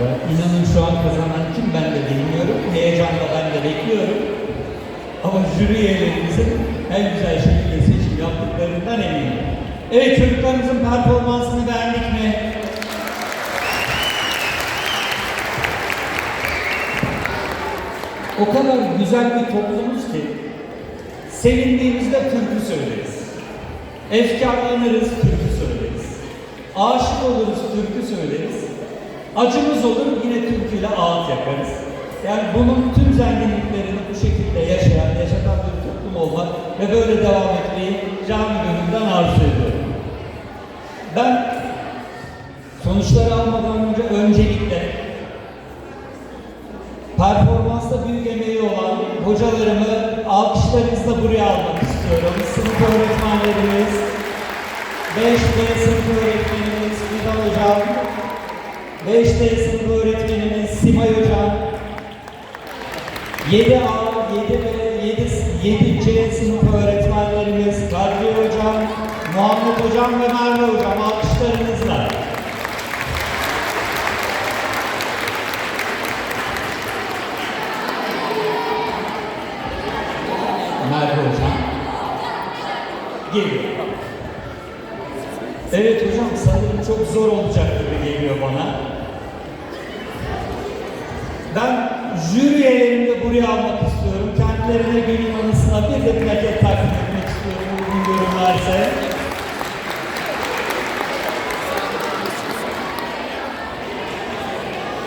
Ben inanın şu an kazanan kim ben de bilmiyorum. Heyecanla ben de bekliyorum. Ama jüri üyelerimizin en güzel şekilde seçim yaptıklarından eminim. Evet çocuklarımızın performansını beğendik mi? O kadar güzel bir toplumuz ki sevindiğimizde türkü söyleriz. Efkarlanırız, türkü söyleriz. Aşık oluruz, türkü söyleriz. Acımız olur, yine türküyle ağıt yaparız. Yani bunun tüm zenginliklerini bu şekilde yaşayan, yaşatan bir toplum olmak ve böyle devam etmeyi canı gönülden arzu ediyorum. Ben sonuçları almadan önce öncelikle performansta büyük emeği olan hocalarımı alkışlarınızla buraya almak istiyorum. Sınıf öğretmenlerimiz, 5D sınıf öğretmenimiz Fidan Hocam, 5D sınıf öğretmenimiz Simay Hocam, 7A, 7B, 7, 7C sınıf öğretmenlerimiz Kadri Hocam, Muhammed Hocam ve Merve Hocam alkışlarınızla. Merve Hocam. Geliyor. Evet hocam sanırım çok zor olacak gibi geliyor bana. Ben jüri üyelerini de buraya almak istiyorum. Kendilerine günün anısına bir de plaket takdim etmek istiyorum uygun görünlerse.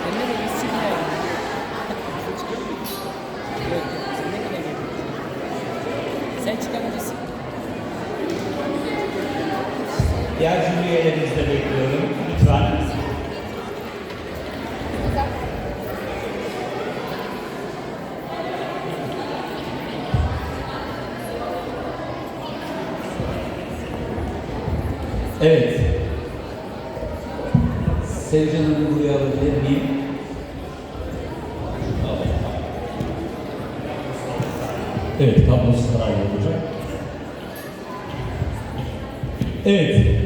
Emre de gitsin ya. Yok yok sen ne kadar geldin? Sen çıkartırsın. Diğer jüri üyelerinizi de bekliyorum. Lütfen. Evet. Sevcan Hanım'ı buraya alabilir miyim? Evet, tablosu sırayla olacak. Evet.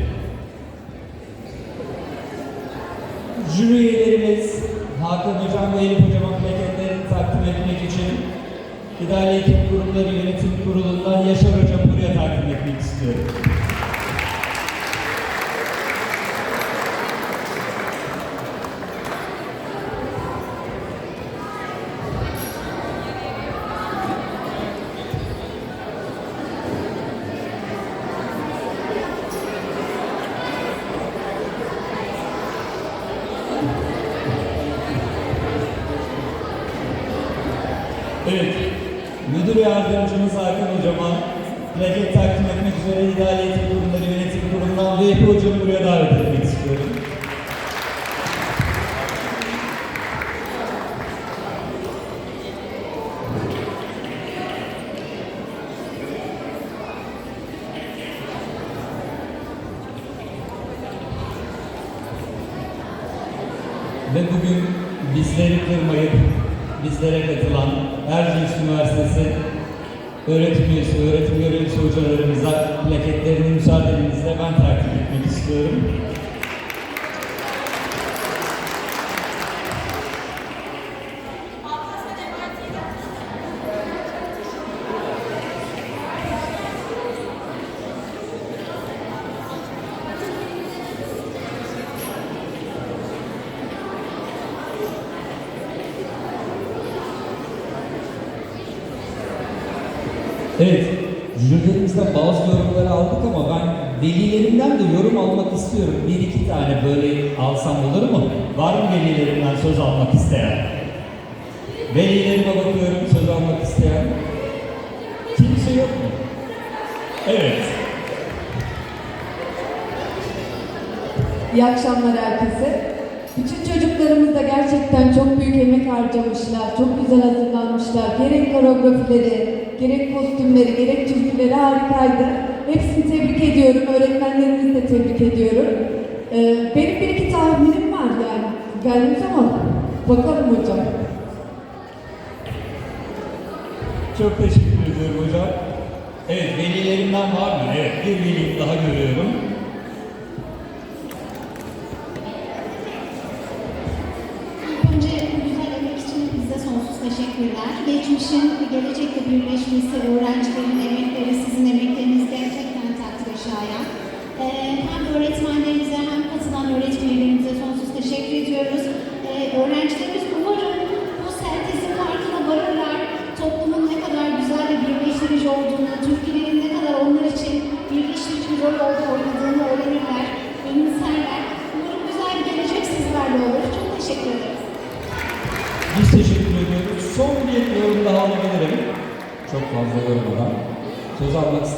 Ve bugün bizleri kırmayıp bizlere katılan Erciyes Üniversitesi öğretim üyesi, öğretim görevlisi hocalarımıza plaketlerini müsaadenizle ben takdim etmek istiyorum. Evet, jürilerimizden bazı yorumları aldık ama ben velilerimden de yorum almak istiyorum. Bir iki tane böyle alsam olur mu? Var mı velilerimden söz almak isteyen? Velilerime bakıyorum söz almak isteyen. Kimse yok mu? Evet. İyi akşamlar herkese. Çocuklarımız da gerçekten çok büyük emek harcamışlar, çok güzel hazırlanmışlar. Gerek koreografileri, gerek kostümleri, gerek türküleri harikaydı. Hepsini tebrik ediyorum, öğretmenlerimizi de tebrik ediyorum. Ee, benim bir iki tahminim var yani. Geldiğim zaman bakalım hocam. Çok teşekkür ediyorum hocam. Evet, velilerimden var mı? Evet, bir veli daha görüyorum. 1870.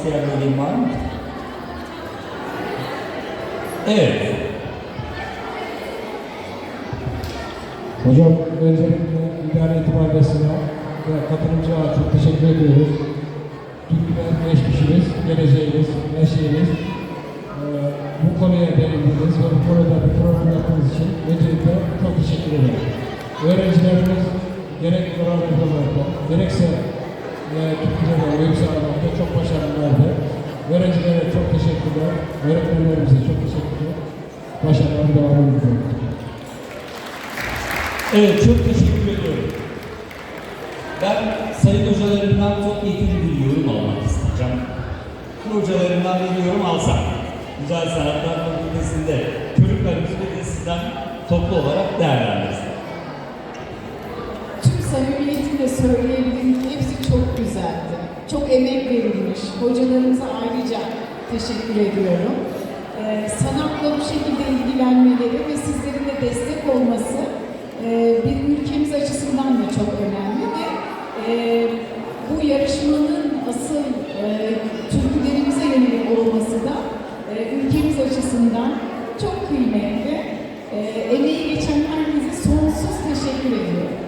Biriyim var mı? Evet. Hocam öncelikle idare itibarlısına ve katılımcıya çok teşekkür ediyoruz. Türkiye'den geçmişimiz, geleceğimiz, her şeyimiz. Ee, bu konuya değindiniz ve bu konuda bir program yaptığınız için öncelikle çok teşekkür ederim. Öğrencilerimiz gerek koreografilarda, gerekse e, Türkiye'de oyun sahada çok başarılılardı. Öğrencilere çok teşekkürler, öğretmenlerimize çok teşekkürler. Başarılar devam ediyor. Evet, çok teşekkür ediyorum. Ben sayın hocalarımdan çok eğitimli bir yorum almak isteyeceğim. Bu hocalarımdan bir yorum alsam. Güzel Sanatlar Fakültesi'nde çocuklarımızı bir de sizden toplu olarak değerlendirsin. Tüm samimiyetimle söyleyebilirim ki hepsi çok güzeldi. Çok emek verilmiş. Hocalarımıza ayrıca teşekkür ediyorum. Ee, sanatla bu şekilde ilgilenmeleri ve sizlerin de destek olması e, bir ülkemiz açısından da çok önemli ve e, bu yarışmanın asıl e, türkülerimize yönelik olması da e, ülkemiz açısından çok kıymetli. E, emeği geçen herkese sonsuz teşekkür ediyorum.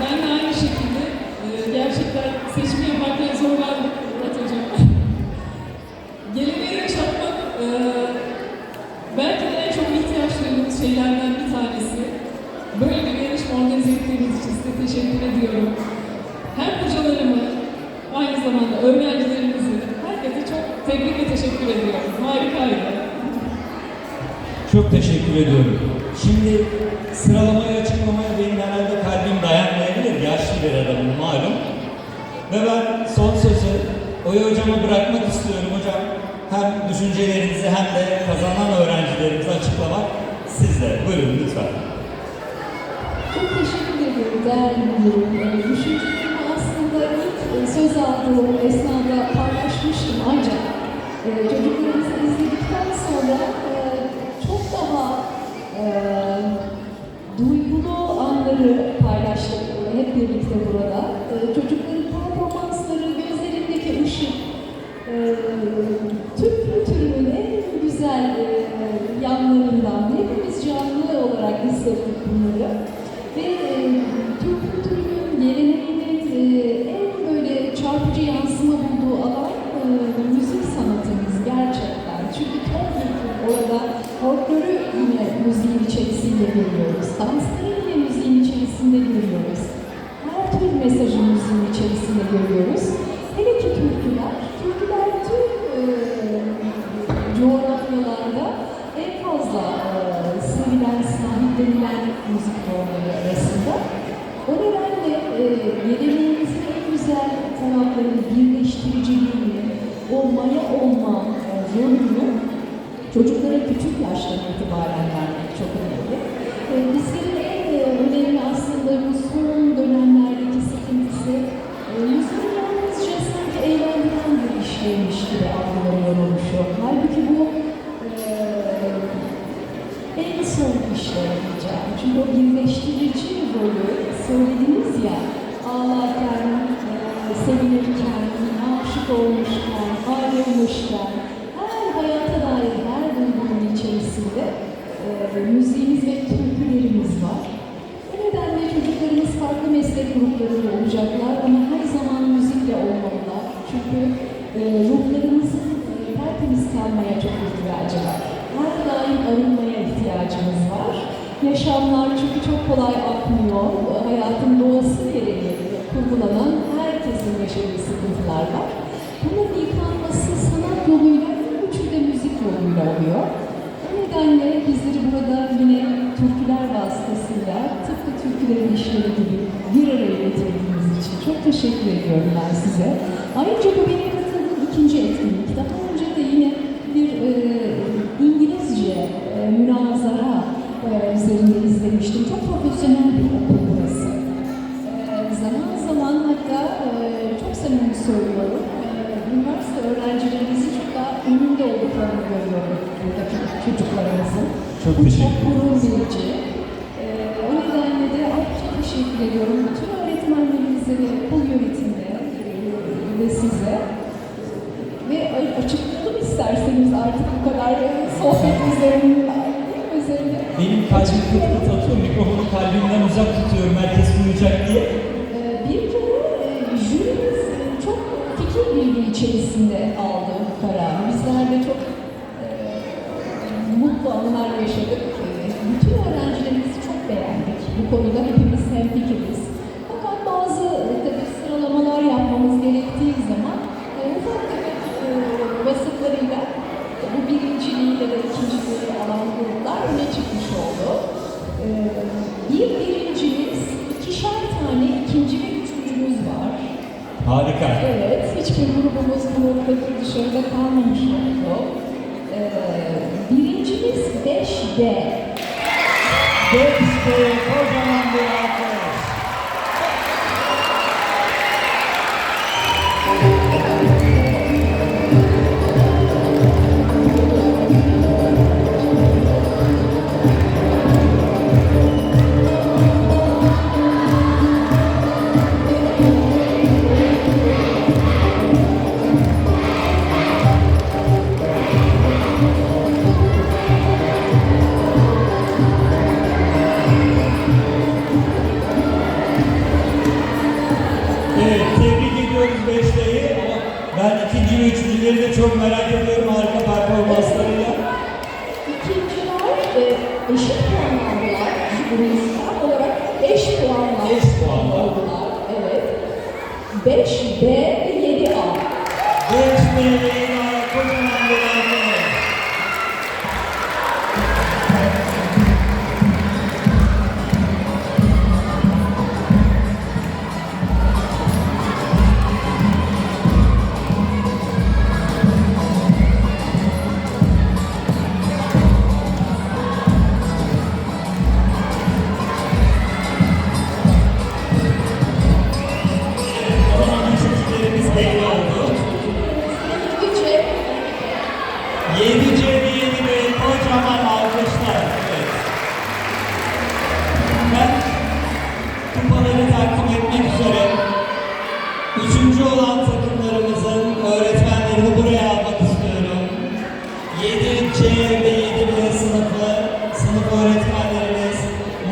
Ben de aynı şekilde e, gerçekten seçimi yaparken zorlandım Murat Hocam. Geleneği yaşatmak e, belki de en çok ihtiyaç duyduğumuz şeylerden bir tanesi. Böyle bir yarışma organize ettiğiniz için size teşekkür ediyorum. Hem hocalarımı, aynı zamanda öğrencilerimizi, herkese çok tebrik ve teşekkür ediyorum. Harikaydı. Çok teşekkür ediyorum. Şimdi sıralamayı açıklamaya benim herhalde kalbim dayanmayabilir. Yaşlı bir adamım malum. Ve ben son sözü Oya hocama bırakmak istiyorum hocam. Hem düşüncelerinizi hem de kazanan öğrencilerimize açıklamak sizde. Buyurun lütfen. Çok teşekkür değerli müdürüm. Düşüncelerimi aslında ilk e, söz aldığım esnada paylaşmıştım ancak e, çocuklarımızı izledikten sonra e, çok daha duygulu anları paylaştık hep birlikte burada. Çocukların performansları, gözlerindeki ışık, Türk kültürünün en güzel yanlarından hepimiz canlı olarak hissettik bunları. İçerisinde görüyoruz. Çünkü o birleştirici rolü söylediniz ya, ağlarken, e, sevinirken, aşık olmuşken, ayrılmışken, her hayata dair her duygunun içerisinde e, müziğimiz ve türkülerimiz var. O nedenle çocuklarımız farklı meslek gruplarında olacaklar ama her zaman müzikle olmalılar. Çünkü e, ruhlarımızın e, tertemiz kalmaya çok ihtiyacı var. Her daim arınmaya ihtiyacımız var. Yaşamlar çünkü çok kolay akmıyor. Hayatın doğası gereği kurgulanan herkesin yaşadığı sıkıntılar var. Bunların yıkanması sanat yoluyla, üçü de müzik yoluyla oluyor. O nedenle bizleri burada yine türküler vasıtasıyla tıpkı türkülerin işleri gibi bir araya getirdiğiniz için çok teşekkür ediyorum ben size. Ayrıca bu benim katıldığım ikinci etkinlik. Daha önce de yine bir e, İngilizce e, münazara e, üzerinde izlemiştim. Çok profesyonel bir okul burası. E, zaman zaman hatta e, çok samimi söylüyorum. E, üniversite öğrencilerimizi çok daha önünde olduklarını görüyorum buradaki çocuklarımızın. Çok Bu teşekkür Çok gurur verici. E, o nedenle de ayrıca teşekkür ediyorum. Bütün öğretmenlerimize ve okul yönetimine e, ve size. Ve açıklayalım isterseniz artık bu kadar sohbet üzerinde. Benim kalbim pıt pıt atıyor. Mikrofonu kalbimden uzak tutuyorum. Herkes duyacak diye. Ee, Bir kere e, jürimiz çok fikir birliği içerisinde aldı kararı. Bizler de çok e, mutlu anlar yaşadık. E, bütün öğrencilerimizi çok beğendik. Bu konuda hepimiz hemfikiriz. Fakat bazı tabii sıralamalar yapmamız gerektiği zaman ufak tefek vasıflarıyla bu birinciliği ya da ikinciliği gruplar öne çıkmış oldu. E, bir birincimiz, ikişer tane ikinci ve üçüncümüz var. Harika. Evet, hiçbir grubumuz bu noktada dışarıda kalmamış oldu. Ee, birincimiz 5D. Dexter kocaman 5B ve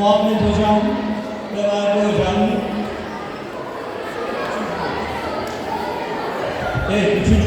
Muhammed Hocam ve Merve Hocam. Evet,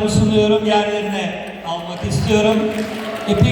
şükranlarımı sunuyorum. Yerlerine almak istiyorum. E